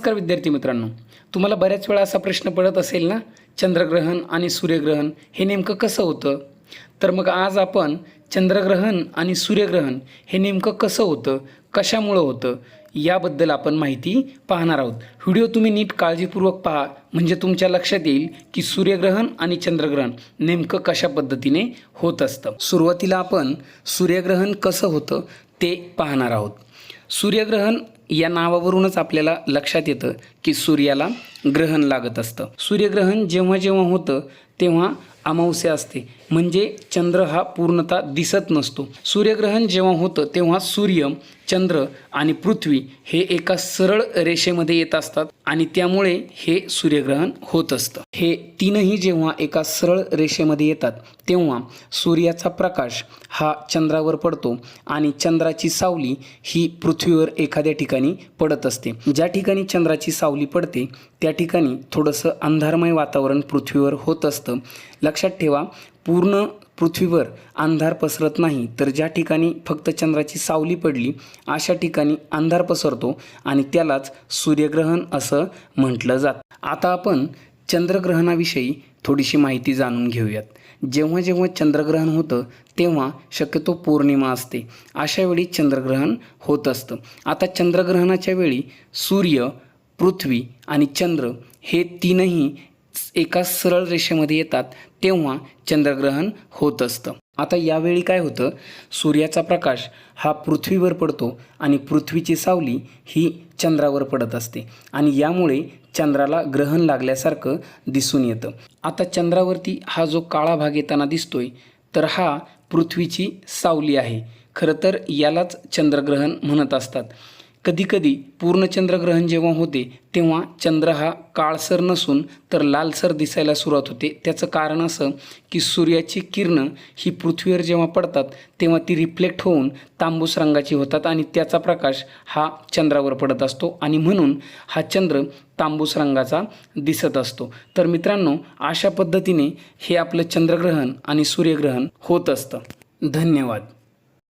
नमस्कार विद्यार्थी मित्रांनो. तुम्हाला बऱ्याच वेळा असा प्रश्न पडत असेल ना चंद्रग्रहण आणि सूर्यग्रहण हे नेमकं कसं होतं? तर मग आज आपण चंद्रग्रहण आणि सूर्यग्रहण हे नेमकं कसं होतं कशामुळं होतं याबद्दल आपण माहिती पाहणार आहोत. व्हिडिओ तुम्ही नीट काळजीपूर्वक पहा म्हणजे तुमच्या लक्षात येईल की सूर्यग्रहण आणि चंद्रग्रहण नेमकं कशा पद्धतीने होत असतं. सुरुवातीला आपण सूर्यग्रहण कसं होतं ते पाहणार आहोत. सूर्यग्रहण या नावावरूनच आपल्याला लक्षात येतं की सूर्याला ग्रहण लागत असतं. सूर्यग्रहण जेव्हा जेव्हा होतं तेव्हा अमावस्या असते. म्हणजे चंद्र हा पूर्णतः दिसत नसतो. सूर्यग्रहण जेव्हा होतं तेव्हा सूर्य चंद्र आणि पृथ्वी हे एका सरळ रेषेमध्ये येत असतात आणि त्यामुळे हे सूर्यग्रहण होत असतं. हे तीनही जेव्हा एका सरळ रेषेमध्ये येतात तेव्हा सूर्याचा प्रकाश हा चंद्रावर पडतो आणि चंद्राची सावली ही पृथ्वीवर एखाद्या ठिकाणी पडत असते. ज्या ठिकाणी चंद्राची सावली पडते त्या ठिकाणी थोडंसं अंधारमय वातावरण पृथ्वीवर होत असतं. लक्षात ठेवा पूर्ण पृथ्वीवर अंधार पसरत नाही तर ज्या ठिकाणी फक्त चंद्राची सावली पडली अशा ठिकाणी अंधार पसरतो आणि त्यालाच सूर्यग्रहण असं म्हटलं जातं. आता आपण चंद्रग्रहणाविषयी थोडीशी माहिती जाणून घेऊयात. जेव्हा जेव्हा चंद्रग्रहण होतं तेव्हा शक्यतो पौर्णिमा असते. अशा वेळी चंद्रग्रहण होत असतं. आता चंद्रग्रहणाच्या वेळी सूर्य पृथ्वी आणि चंद्र हे तीनही एका सरळ रेषेमध्ये येतात तेव्हा चंद्रग्रहण होत असतं. आता यावेळी काय होतं? सूर्याचा प्रकाश हा पृथ्वीवर पडतो आणि पृथ्वीची सावली ही चंद्रावर पडत असते आणि यामुळे चंद्राला ग्रहण लागल्यासारखं दिसून येतं. आता चंद्रावरती हा जो काळा भाग येताना दिसतोय तर हा पृथ्वीची सावली आहे. खरं तर यालाच चंद्रग्रहण म्हणत असतात. कधीकधी पूर्ण चंद्रग्रहण जेव्हा होते तेव्हा चंद्र हा काळसर नसून तर लालसर दिसायला सुरुवात होते. त्याचं कारण असं की सूर्याची किरणं ही पृथ्वीवर जेव्हा पडतात तेव्हा ती रिफ्लेक्ट होऊन तांबूस रंगाची होतात आणि त्याचा प्रकाश हा चंद्रावर पडत असतो आणि म्हणून हा चंद्र तांबूस रंगाचा दिसत असतो. तर मित्रांनो अशा पद्धतीने हे आपलं चंद्रग्रहण आणि सूर्यग्रहण होत असतं. धन्यवाद.